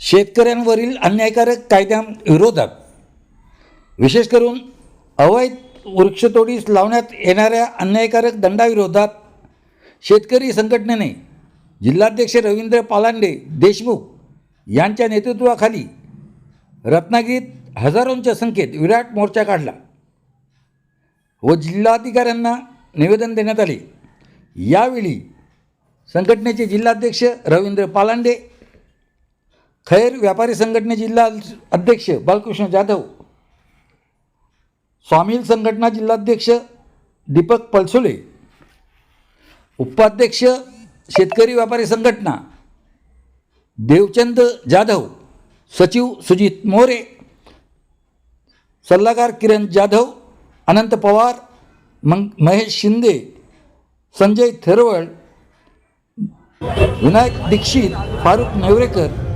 शेतकऱ्यांवरील अन्यायकारक कायद्यांविरोधात विशेष करून अवैध वृक्षतोडीस लावण्यात येणाऱ्या अन्यायकारक दंडाविरोधात शेतकरी संघटनेने जिल्हाध्यक्ष रवींद्र पालांडे देशमुख यांच्या नेतृत्वाखाली रत्नागिरीत हजारोंच्या संख्येत विराट मोर्चा काढला व जिल्हाधिकाऱ्यांना निवेदन देण्यात आले. यावेळी संघटनेचे जिल्हाध्यक्ष रवींद्र पालांडे खैर व्यापारी संघटने जिल्हा अध्यक्ष बालकृष्ण जाधव स्वामील संघटना जिल्हाध्यक्ष दीपक पळसुले उपाध्यक्ष शेतकरी व्यापारी संघटना देवचंद जाधव सचिव सुजित मोरे सल्लागार किरण जाधव अनंत पवार मंग महेश शिंदे संजय थेरवळ विनायक दीक्षित फारुख नेवरेकर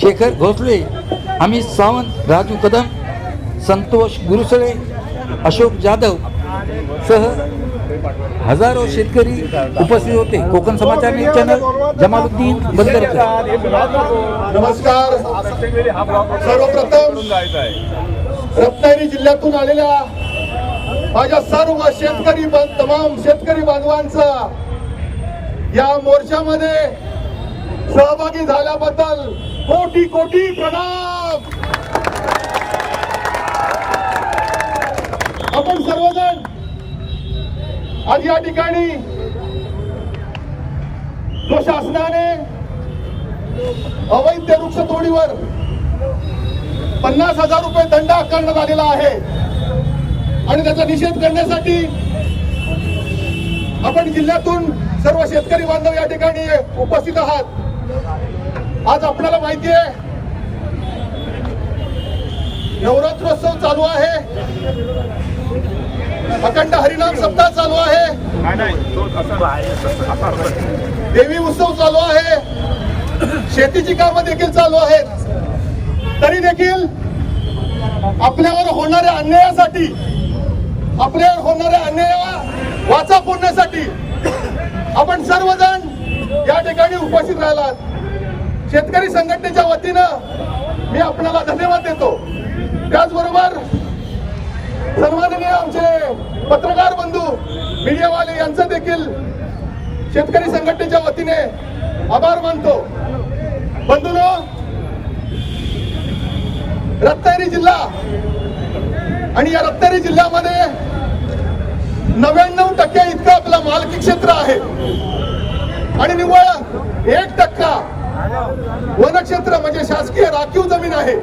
शेखर भोसले अमित सावंत राजू कदम संतोष गुरुसळे अशोक जाधव सह हजारो शेतकरी उपस्थित होते. Konkan Samachar news channel Jamaluddin Bandarkar. नमस्कार. सर्वप्रथम रत्नागिरी जिल्ह्यातून आलेल्या माझ्या सर्व शेतकरी तमाम शेतकरी बांधवांचा या मोर्चामध्ये सहभागी झाल्याबद्दल कोटी कोटी प्रणाम! आपण सर्वजण आज या ठिकाणी जो शासनाने अवैध वृक्ष तोडीवर पन्नास हजार रुपये दंड आकारण्यात आलेला आहे आणि त्याचा निषेध करण्यासाठी आपण जिल्ह्यातून सर्व शेतकरी बांधव या ठिकाणी उपस्थित आहात. आज आपल्याला माहिती आहे नवरात्रोत्सव चालू आहे. अखंड हरिनाम सप्ताह चालू आहे. देवी उत्सव चालू आहे. शेतीची कामं देखील चालू आहेत. तरी देखील आपल्यावर होणाऱ्या अन्यायासाठी आपल्यावर होणाऱ्या अन्यायाला वाचा फोडण्यासाठी आपण सर्वजण या ठिकाणी उपस्थित राहिलात. शेतकरी संघटनेच्या वतीनं मी आपल्याला धन्यवाद देतो. त्याचबरोबर सर्वांनी आमचे पत्रकार बंधू मीडियावाले यांचं देखील शेतकरी संघटनेच्या वतीने आभार मानतो. बंधूनो रत्नागिरी जिल्हा आणि या रत्नागिरी जिल्ह्यामध्ये नव्याण्णव टक्के इतकं आपलं मालकी क्षेत्र आहे. आणि निव्वळ एक क्षेत्र म्हणजे शासकीय राखीव जमीन आहे.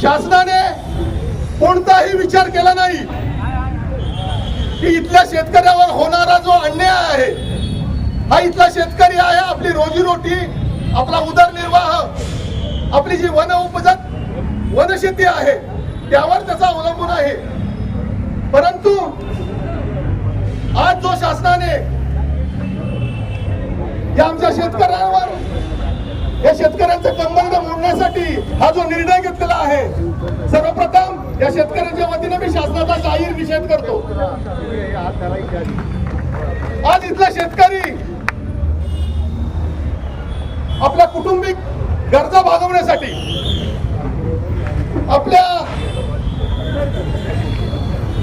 शासनाने कोणताही विचार केला नाही की इथल्या शेतकऱ्यावर होणारा जो अन्याय आहे हा इथला शेतकरी आहे आपली रोजीरोटी आपला उदरनिर्वाह आपली जी वन उपजत वनशेती आहे त्यावर त्याचा अवलंबून आहे. परंतु आज जो शासनाने या आमच्या शेतकऱ्यांवर. या शेतकऱ्यांचं कंबंड मोडण्यासाठी हा जो निर्णय घेतलेला आहे सर्वप्रथम या शेतकऱ्यांच्या वतीने मी शासनाचा जाहीर निषेध करतो. आज इथला शेतकरी आपल्या कुटुंबिक गरजा भागवण्यासाठी आपल्या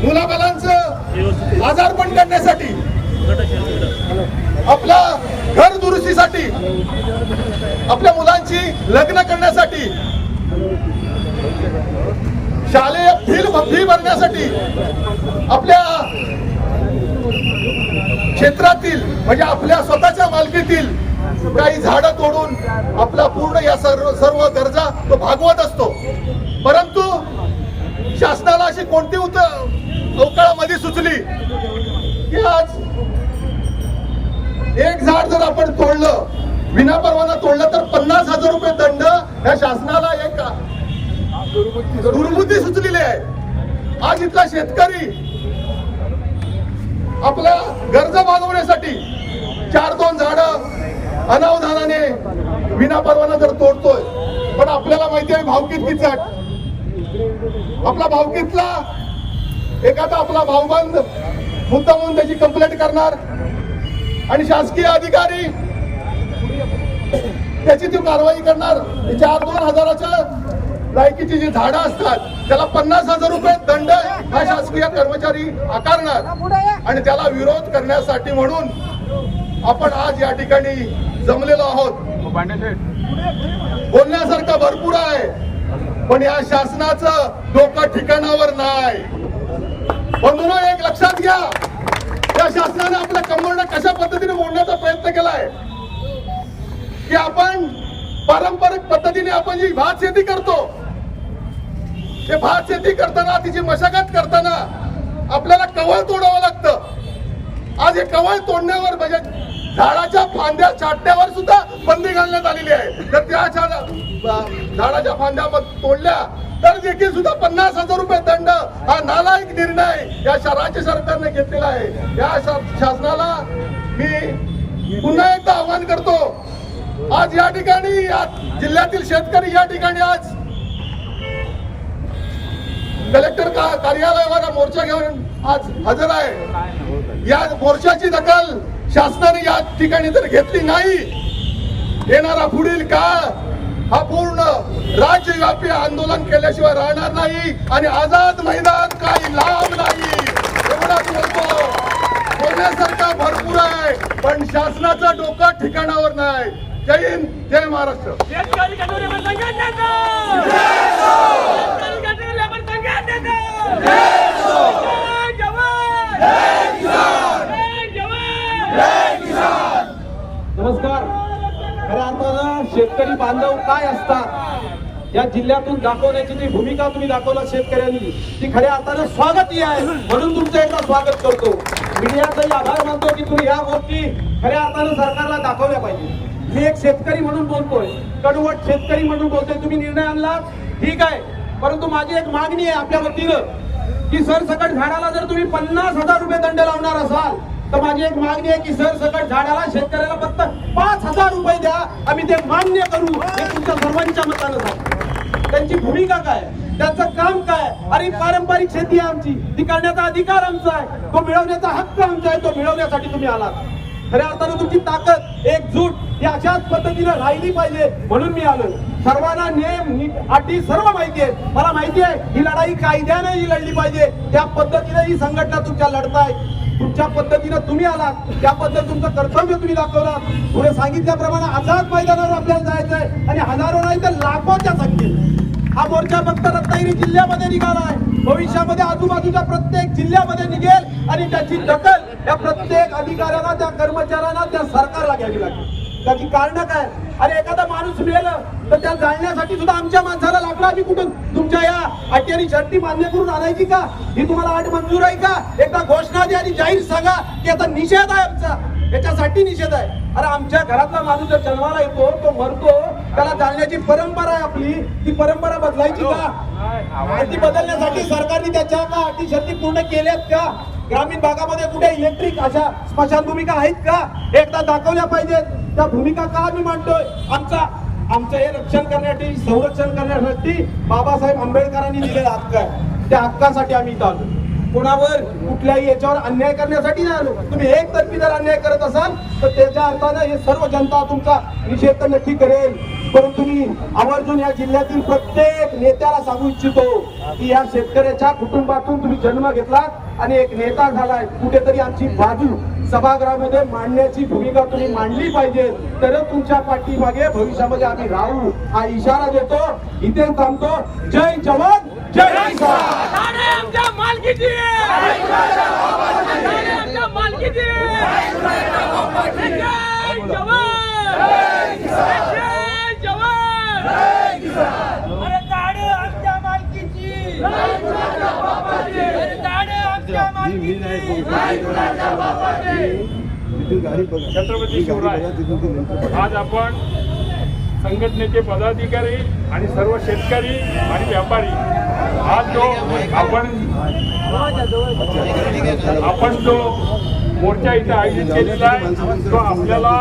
मुलाबालांच आजारपण करण्यासाठी आपल्या घर दुरुस्तीसाठी आपल्या मुलांची लग्न करण्यासाठी शालेय फी फी भरण्यासाठी आपल्या क्षेत्रातील म्हणजे आपल्या स्वतःच्या मालकीतील काही झाडं तोडून आपला पूर्ण या सर्व सर्व गरजा तो भागवत असतो. परंतु शासनाला अशी कोणती उत अवकाळामध्ये सुचली की आज एक झाड जर आपण तोडलं विनापरवाना तोडलं तर पन्नास हजार रुपये दंड या शासनाला एक दुर्बुद्धी सुचलेली आहे. आज इथला शेतकरी आपल्या गरजा भागवण्यासाठी चार दोन झाड अनावधानाने विनापरवाना जर तोडतोय पण आपल्याला माहिती आहे भावकीत किचट आपला भावकीतला एखादा आपला भाऊबंद मुद्दा म्हणून त्याची कंप्लेंट करणार. आणि शासकीय अधिकारी त्याची ती कारवाई करणार. चार दोन हजाराच्या लायकीची जी झाडं असतात त्याला पन्नास हजार रुपये दंड हा शासकीय कर्मचारी आकारणार. आणि त्याला विरोध करण्यासाठी म्हणून आपण आज या ठिकाणी जमलेलो आहोत. बोलण्यासारखं भरपूर आहे पण या शासनाचं डोकं ठिकाणावर नाही. म्हणून एक लक्षात घ्या. शासनाने आपल्या कंबरनं कशा पद्धतीने मोडण्याचा प्रयत्न केलाय? की आपण पारंपरिक पद्धतीने आपण जी भात शेती करतो ते भात शेती करताना तिची मशागत करताना आपल्याला कवळ तोडावं लागतं. आज हे कवळ तोडण्यावर म्हणजे झाडाच्या फांद्या छाटण्यावर सुद्धा बंदी घालण्यात आलेली आहे. तर त्या झाडाच्या फांद्या तोडल्या तर देखील सुद्धा पन्नास हजार रुपये दंड हा नालायक निर्णय या राज्य सरकारने घेतलेला आहे. या शासनाला मी पुन्हा एकदा आवाहन करतो. आज या ठिकाणी जिल्ह्यातील शेतकरी या ठिकाणी आज कलेक्टर का कार्यालयावर मोर्चा घेऊन आज हजर आहे. या मोर्चाची दखल शासनाने या ठिकाणी जर घेतली नाही. येणारा पुढील काळ हा पूर्ण राज्यव्यापी आंदोलन केल्याशिवाय राहणार नाही आणि आझाद मैदान काही लाभ नाही. एवढाच बोलतो. बोलण्यासारखं भरपूर आहे पण शासनाचं डोकं ठिकाणावर नाही. जय हिंद जय महाराष्ट्र शेतकरी गटोरीवर संघटनेचा शेतकरी गटोरीवर संघटनेचा जय जवान जय जवान नमस्कार खऱ्या अर्थानं शेतकरी बांधव काय असतात या जिल्ह्यातून दाखवण्याची जी भूमिका तुम्ही दाखवला शेतकऱ्यांनी ती खऱ्या अर्थानं स्वागती आहे. म्हणून तुमचं एकदा स्वागत करतो. मीडियाचाही आभार मानतो की तुम्ही या गोष्टी खऱ्या अर्थानं सरकारला दाखवल्या पाहिजे. मी एक शेतकरी म्हणून बोलतोय कडवट शेतकरी म्हणून बोलतोय तुम्ही निर्णय आणला ठीक आहे. परंतु माझी एक मागणी आहे आपल्या वतीनं की सरसकट झाडाला जर तुम्ही पन्नास हजार रुपये दंड लावणार असाल तर माझी एक मागणी आहे की सरसकट झाडाला शेतकऱ्याला फक्त पाच हजार रुपये द्या. आम्ही ते मान्य करू. हे तुमच्या सर्वांच्या मतानं सांगतो त्यांची भूमिका काय? त्यांचं काम काय? अरे पारंपरिक शेती आहे आमची. ती करण्याचा अधिकार आमचा आहे. तो मिळवण्याचा हक्क आमचा आहे. तो मिळवण्यासाठी तुम्ही आलात. खऱ्या अर्थानं तुमची ताकद एकजूट ही अशाच पद्धतीनं राहिली पाहिजे म्हणून मी आलो सर्वांना नियम अटी सर्व माहिती आहे मला माहिती आहे ही लढाई कायद्याने ही लढली पाहिजे. त्या पद्धतीने ही संघटना तुमच्या लढताय. तुमच्या पद्धतीनं तुम्ही आलात. त्या पद्धतीने तुमचं कर्तव्य तुम्ही दाखवलात. पुढे सांगितल्याप्रमाणे आझाद मैदानावर आपल्याला जायचंय. आणि हजारो नाही तर लाखोच्या संख्येत हा मोर्चा फक्त रत्नागिरी जिल्ह्यामध्ये निघाला आहे भविष्यामध्ये आजूबाजूच्या प्रत्येक जिल्ह्यामध्ये निघेल आणि त्याची दखल या प्रत्येक अधिकाऱ्यांना त्या कर्मचाऱ्यांना त्या सरकारला घ्यावी लागेल. त्याची कारण काय? अरे एखादा माणूस मिळेल तर त्या जाळण्यासाठी सुद्धा आमच्या माणसाला लागला की कुठून? तुमच्या या अटी शर्ती मान्य करून आणायची का? ही तुम्हाला आठ मंजूर आहे का? एकदा घोषणा द्या आणि जाहीर सांगा की आता निषेध आहे आमचा. याच्यासाठी निषेध आहे. अरे आमच्या घरातला माणूस जर जन्माला येतो तो मरतो त्याला जाणण्याची परंपरा आहे आपली. ती परंपरा बदलायची का? आणि ती बदलण्यासाठी सरकारने त्याच्या का अटी शर्ती पूर्ण केल्यात का? ग्रामीण भागामध्ये कुठे इलेक्ट्रिक अशा स्मशान भूमिका आहेत का? एकदा दाखवल्या पाहिजेत. त्या भूमिका का आम्ही मांडतोय? आमचा आमचं हे रक्षण करण्यासाठी संरक्षण करण्यासाठी बाबासाहेब आंबेडकरांनी दिलेला हक्क आहे. त्या हक्कासाठी आम्ही इथं आलो. कोणावर कुठल्याही याच्यावर अन्याय करण्यासाठी नाही आलो. तुम्ही एक तर्फी जर अन्याय करत असाल तर त्याच्या अर्थानं हे सर्व जनता तुमचा निषेध तर नक्की करेल. परंतु मी आवर्जून या जिल्ह्यातील प्रत्येक नेत्याला सांगू इच्छितो की या शेतकऱ्याच्या कुटुंबातून तुम्ही जन्म घेतलात आणि एक नेता झालाय. कुठेतरी आमची बाजू सभागृहामध्ये मांडण्याची भूमिका तुम्ही मांडली पाहिजे. तरच तुमच्या पाठीमागे भविष्यामध्ये आम्ही राहू. हा इशारा देतो. इथे थांबतो. जय जवान जय किसान झाडे आमच्या मालकीची झाडे आमच्या मालकीची जय जवान जय जवान अरे झाडे आमच्या मालकीची अरे झाडे ही आमच्या मालकीची छत्रपती शिवराय. आज आपण संघटनेचे पदाधिकारी आणि सर्व शेतकरी आणि व्यापारी आज जो आपण आपण जो मोर्चा इथे आयोजित केलेला आहे. तो आपल्याला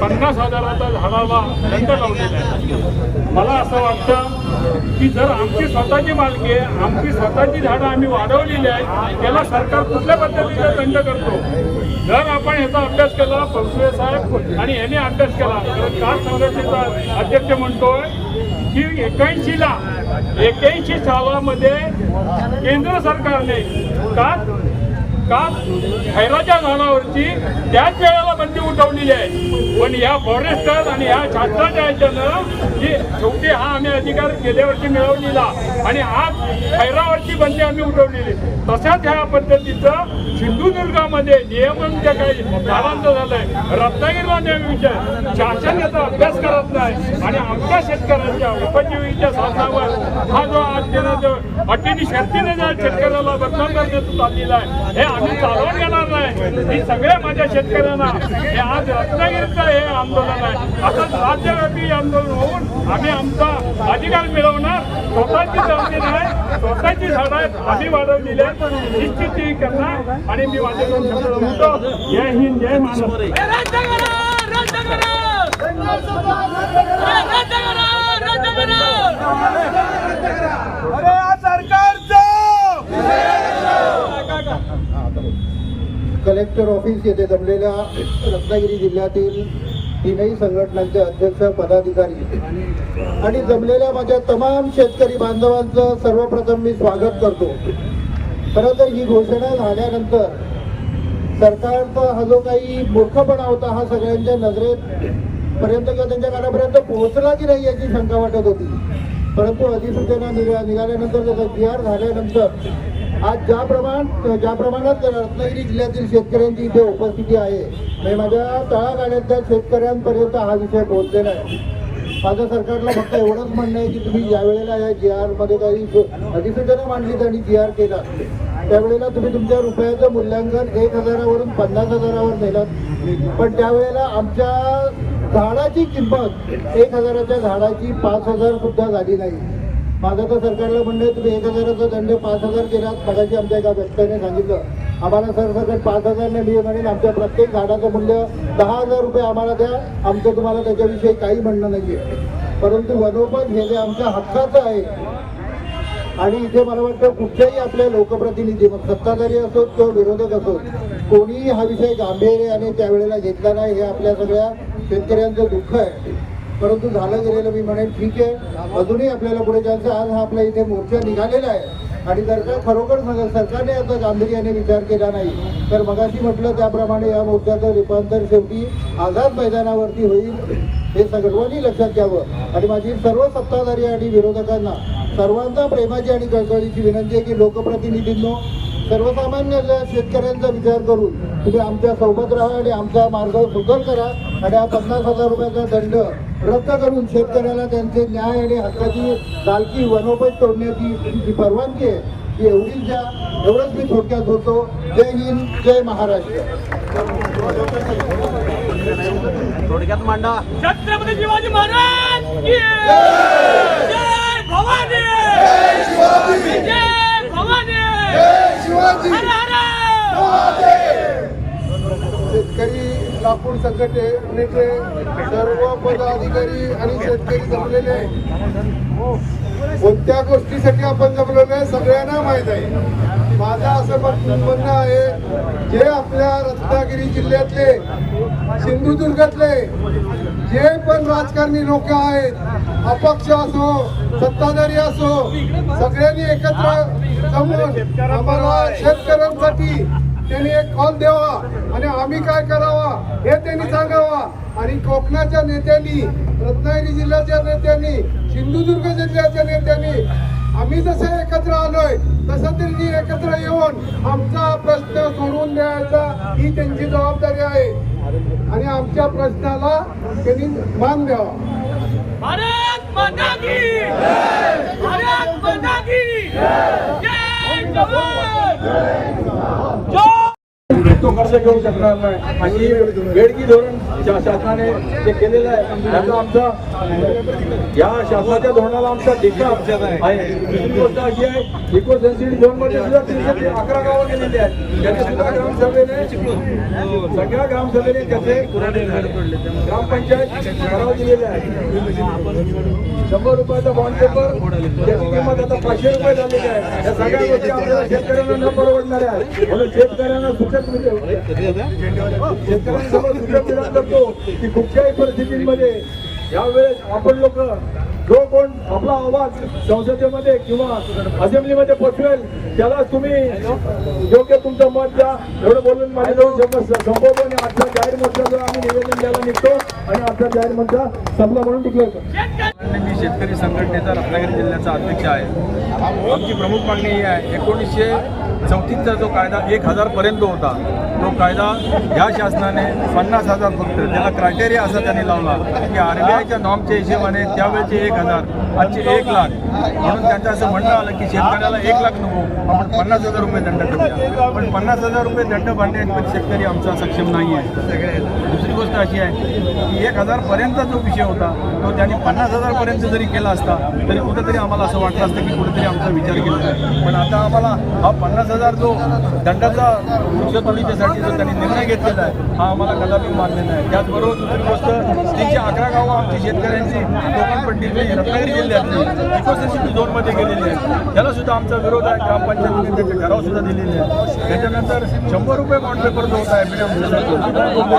पन्नास हजाराचा झाडाला दंड लावलेला आहे मला असं वाटतं की जर आमची स्वतःची मालकी आहे आमची स्वतःची झाडं आम्ही वाढवलेली आहे त्याला सरकार कुठल्या पद्धतीचा दंड करतो? जर आपण याचा अभ्यास केला फलसुरे साहेब आणि यांनी अभ्यास केला तर कार संघटनेचा अध्यक्ष म्हणतोय की एक्याऐंशीला एक्याऐंशी सालामध्ये केंद्र सरकारने का का? खैराच्या झाडावरची त्याच वेळेला बंदी उठवलेली आहे. पण या फॉरेस्टर आणि या शास्त्राच्या ह्याच्यानं की शेवटी हा आम्ही अधिकार गेल्या वर्षी मिळवलेला आणि आज खैरावरची बंदी आम्ही उठवलेली. तशाच ह्या पद्धतीचं सिंधुदुर्गामध्ये नियमन जे काही झाडांचं झालंय रत्नागिरीला नेहमी विषय शासन याचा अभ्यास करत नाही आणि आमच्या शेतकऱ्यांच्या उपजीविकेच्या साधनावर हा जो आज त्यानं जो अटीने शर्तीने ज्या शेतकऱ्याला बदनाम करण्यात आलेला आहे. हे आम्ही चालवून घेणार नाही. मी सगळ्या माझ्या शेतकऱ्यांना हे आज रत्नागिरीचं हे आंदोलन आहे. असंच राज्यव्यापी आंदोलन होऊन आम्ही आमचा अधिकार मिळवणार. स्वतःची जमीन आहे स्वतःची झाडं आहेत आम्ही वाढवलेली आहेत. निश्चित करणार आणि मी माझे दोन शब्द म्हणतो जय हिंद जय महाराष्ट्र रद्द करा रद्द करा रद्द करा रद्द करा अरे या सरकारचं कलेक्टर ऑफिस येथे जमलेल्या रत्नागिरी जिल्ह्यातील तीनही संघटनांचे अध्यक्ष पदाधिकारी आणि जमलेल्या माझ्या तमाम शेतकरी बांधवांचं सर्वप्रथम मी स्वागत करतो. खरं तर ही घोषणा झाल्यानंतर सरकारचा हा जो काही मूर्खपणा होता हा सगळ्यांच्या नजरेत पर्यंत किंवा त्यांच्या कानापर्यंत पोहोचला की नाही याची शंका वाटत होती. परंतु अधिसूचना निघा निघाल्यानंतर त्याचा जी झाल्यानंतर आज ज्या प्रमाण ज्या प्रमाणात रत्नागिरी जिल्ह्यातील शेतकऱ्यांची इथे उपस्थिती आहे म्हणजे माझ्या तळागाड्यातल्या शेतकऱ्यांपर्यंत हा विषय पोहोचलेला आहे. माझं सरकारला फक्त एवढंच म्हणणं आहे की तुम्ही ज्या वेळेला या जी आरमध्ये काही अधिसूचना मांडलीत आणि जी आर केला त्यावेळेला तुम्ही तुमच्या रुपयाचं मूल्यांकन एक हजारावरून पन्नास हजारावर नेलं पण त्यावेळेला आमच्या झाडाची किंमत एक हजाराच्या झाडाची पाच हजार सुद्धा झाली नाही. माझं तर सरकारला म्हणणं आहे तुम्ही एक हजाराचा दंड पाच हजार केलात. मगाशी आमच्या एका व्यक्तीने सांगितलं. आम्हाला सरसकट पाच हजार नाही मिळून आणि आमच्या प्रत्येक झाडाचं मूल्य दहा हजार रुपये आम्हाला द्या. आमचं तुम्हाला त्याच्याविषयी काही म्हणणं नाहीये. परंतु वनोपज हे जे आमच्या हक्काचं आहे आणि इथे मला वाटतं कुठल्याही आपल्या लोकप्रतिनिधी मग सत्ताधारी असोत किंवा विरोधक असोत कोणीही हा विषय गांभीर्याने त्यावेळेला घेतला नाही हे आपल्या सगळ्या शेतकऱ्यांचं दुःख आहे. परंतु झालं गेलेलं मी म्हणेन ठीक आहे अजूनही आपल्याला पुढे जायचं आज हा आपल्या इथे मोर्चा निघालेला आहे. आणि जर का खरोखर सरकारने याचा गांभीर्याने विचार केला नाही तर मगाशी म्हटलं त्याप्रमाणे या मोर्चाचं रूपांतर शेवटी आझाद मैदानावरती होईल हे सर्वांनी लक्षात घ्यावं. आणि माझी सर्व सत्ताधारी आणि विरोधकांना सर्वांना प्रेमाची आणि कळकळीची विनंती आहे की लोकप्रतिनिधींनो सर्वसामान्य ज्या शेतकऱ्यांचा विचार करून तुम्ही आमच्यासोबत राहा आणि आमचा मार्ग सुकर करा. आणि हा पन्नास हजार रुपयाचा दंड रद्द करून शेतकऱ्याला त्यांचे न्याय आणि हक्काची दालकी वनोपज तोडण्याची जी परवानगी आहे ती एवढीच द्या. एवढंच मी थोडक्यात होतो जय हिंद जय महाराष्ट्र. थोडक्यात मांडा. छत्रपती शिवाजी महाराज की जय! भवानी! जय भवानी! हर हर! शेतकरी लाकूड संघटनेचे सर्व पदाधिकारी आणि शेतकरी जमलेले कोणत्या गोष्टीसाठी आपण जमलेलो आहे सगळ्यांना माहीत आहे. माझं असं म्हणणं आहे जे आपल्या रत्नागिरी जिल्ह्यातले सिंधुदुर्गातले जे पण राजकारणी लोक आहेत अपक्ष असो सत्ताधारी असो सगळ्यांनी एकत्र जमून आम्हाला शेतकऱ्यांसाठी त्यांनी एक कॉल द्यावा. आणि आम्ही काय करावा हे त्यांनी सांगावा. आणि कोकणाच्या नेत्यांनी रत्नागिरी जिल्ह्याच्या नेत्यांनी सिंधुदुर्ग जिल्ह्याच्या नेत्यांनी आम्ही जसं एकत्र आलोय तसं त्यांनी एकत्र येऊन आमचा प्रश्न सोडून द्यायचा ही त्यांची जबाबदारी आहे. आणि आमच्या प्रश्नाला त्यांनी मान द्यावा. भारत माता की भारत माता की जय! जवान! जय तो कर्ज घेऊ शकणार नाही. अशी वेळगी धोरण शासनाने जे केलेलं आहे म्हणजे त्याचा आमचा या शासनाच्या धोरणाला आमचा टीका आहे. दुसरी गोष्ट अशी आहे इको सेन्सिटिव्ह झोनमध्ये सुद्धा तीनशे अकरा गावं गेलेली आहेत. त्याचे सुद्धा ग्रामसभेने सगळ्या ग्रामसभेने त्याचे ग्रामपंचायत ठराव दिलेले आहे शंभर रुपयाचा बॉन्ड पेपर त्याची किंमत आता पाचशे रुपये झालेली आहे. या सगळ्या गोष्टी आपल्याला शेतकऱ्यांना न परवडणाऱ्या आहेत. म्हणून शेतकऱ्यांना सूचक शेतकऱ्यांसमोर सूचक विधान करतो की कुठच्याही परिस्थितीमध्ये यावेळेस आपण लोक जो कोण आपला आवाज संसदेमध्ये किंवा असेंब्लीमध्ये पोचवेल त्याला तुम्ही योग्य तुमचं मत द्या. एवढं बोलून माझे संपवतो आणि आजचा जाहीर मोर्चाला आम्ही निवेदन द्यायला निघतो आणि आजचा जाहीर मोर्चा संपला म्हणून डिक्लेअर करतो. मी शेतकरी संघटनेचा रत्नागिरी जिल्ह्याचा अध्यक्ष आहे. आमची प्रमुख मागणी ही आहे. एकोणीसशे चौथीचा जो कायदा एक हजारपर्यंत होता तो कायदा ह्या शासनाने पन्नास हजार फक्त त्याला क्रायटेरिया असा त्यांनी लावला की आर बी आयच्या नॉर्मच्या हिशेबाने त्यावेळेचे एक हजार आजचे एक लाख. म्हणून त्यांचं असं म्हणणं आलं की शेतकऱ्याला एक लाख नको आपण पन्नास हजार रुपये दंड करूया. पण पन्नास हजार रुपये दंड भरण्यात शेतकरी आमचा सक्षम नाही आहे. दुसरी गोष्ट अशी आहे की एक हजारपर्यंत जो विषय होता तो त्यांनी पन्नास हजारपर्यंत जरी केला असता तरी कुठेतरी आम्हाला असं वाटलं असतं की कुठेतरी आमचा विचार केला पण आता आम्हाला हा पन्नास हजार जो दंडाचा वृक्षतोडीच्यासाठी जो त्यांनी निर्णय घेतलेला आहे हा आम्हाला कदापि मान्य नाही. त्याचबरोबर दुसरी गोष्ट तीनशे अकरा गावं आमची शेतकऱ्यांची कोकणपट्टीतली रत्नागिरी जिल्ह्यातली इकोसेन्सिटिव्ह झोनमध्ये गेलेली आहे त्याला सुद्धा आमचा विरोध आहे. ग्रामपंचायतीने त्याचे ठराव सुद्धा दिलेले आहे. त्याच्यानंतर शंभर रुपये बॉन्ड पेपर जो होता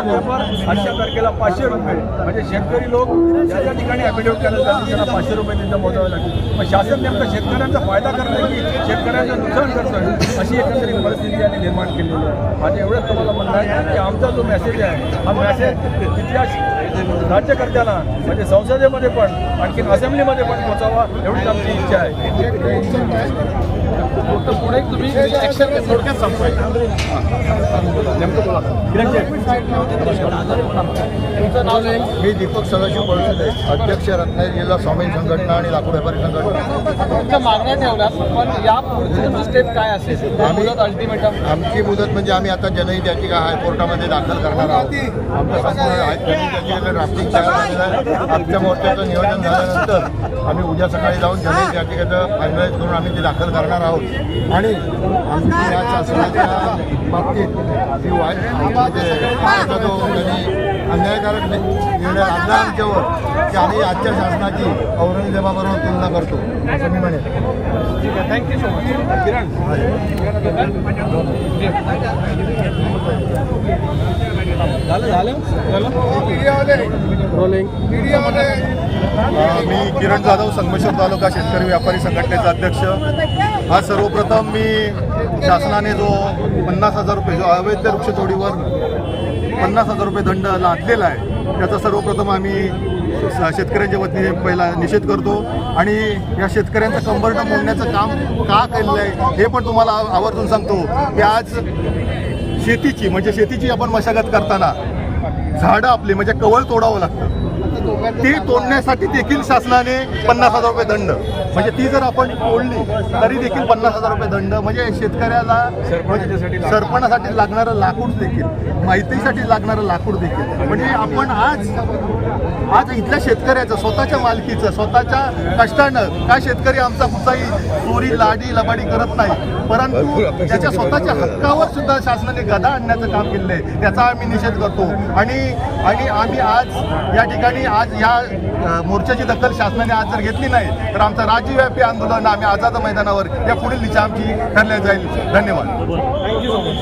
पेपर आजच्या तारखेला पाचशे रुपये. म्हणजे शेतकरी लोक ज्या ज्या ठिकाणी ॲफिडेव्हिट करायला जातात त्यांना पाचशे रुपये त्यांना मोजावे लागतील. पण शासन नेमकं शेतकऱ्यांचा फायदा करतं की शेतकऱ्यांचं नुकसान करतोय? अशी एकंदरीत परिस्थिती यांनी निर्माण केलेली आहे. माझं एवढंच तुम्हाला म्हणणं आहे की आमचा जो मेसेज आहे हा मेसेज इतिहास राज्यकर्त्याला म्हणजे संसदेमध्ये पण आणखी असेंब्लीमध्ये पण पोहोचावा एवढीच आमची इच्छा आहे. पुढे तुम्ही ऍक्शन थोडक्यात तुमचं नाव मी दीपक सदाशिव पळसुले अध्यक्ष रत्नागिरी जिल्हा स्वामी संघटना आणि लाकूड व्यापारी संघटना. तुमच्या मागण्या ठेवल्यात पण या पुढची स्टेप काय असेल? अल्टिमेटम आमची मुदत म्हणजे आम्ही आता जनहित याचिका हायकोर्टामध्ये दाखल करणार आहोत. आमचं संपूर्ण हाय- जनहित याचिकेचं आमच्या मोर्चाचं नियोजन झाल्यानंतर आम्ही उद्या सकाळी जाऊन जनहित याचिकेचं फायनलाईज करून आम्ही ते दाखल करणार आहोत. आणि आमची या शासनाच्या बाबतीत जी वाईट म्हणजे जो अन्यायकारक निर्णय आमच्यावर की आम्ही आजच्या शासनाची औरंगजेबाबरोबर तुलना करतो असं मी म्हणेन. ठीक आहे थँक्यू सो मच किरण. झालं झालं? रोलिंग अ, मी किरण जाधव संगमेश्वर तालुका शेतकरी व्यापारी संघटनेचा अध्यक्ष. आज सर्वप्रथम मी शासनाने जो पन्नास हजार रुपये जो अवैध वृक्षतोडीवर पन्नास हजार रुपये दंड लादलेला आहे त्याचा सर्वप्रथम आम्ही शेतकऱ्यांच्या वतीने पहिला निषेध करतो. आणि या शेतकऱ्यांचं कंबरटं मोडण्याचं काम का केलेलं आहे हे पण तुम्हाला आवर्जून सांगतो. की आज शेतीची म्हणजे शेतीची आपण मशागत करताना झाडं आपली म्हणजे कवळ तोडावं लागतं. ती तोडण्यासाठी देखील शासनाने पन्नास हजार रुपये दंड. म्हणजे ती जर आपण तोडली तरी देखील पन्नास हजार रुपये दंड. म्हणजे शेतकऱ्याला सरपणासाठी लागणारं लाकूड देखील माहितीसाठी लागणारं लाकूड देखील. म्हणजे आपण आज आज इथल्या शेतकऱ्याचं स्वतःच्या मालकीचं स्वतःच्या कष्टानं काय शेतकरी आमचा कुठलाही चोरी लाडी लबाडी करत नाही परंतु त्याच्या स्वतःच्या हक्कावर सुद्धा शासनाने गदा आणण्याचं काम केलेलं आहे. त्याचा आम्ही निषेध करतो. आणि आणि आम्ही आज या ठिकाणी आज या मोर्चाची दखल शासनाने आज जर घेतली नाही तर आमचं राज्यव्यापी आंदोलन आम्ही आझाद मैदानावर या पुढील दिशा आमची ठरल्या जाईल. धन्यवाद. Thank you so much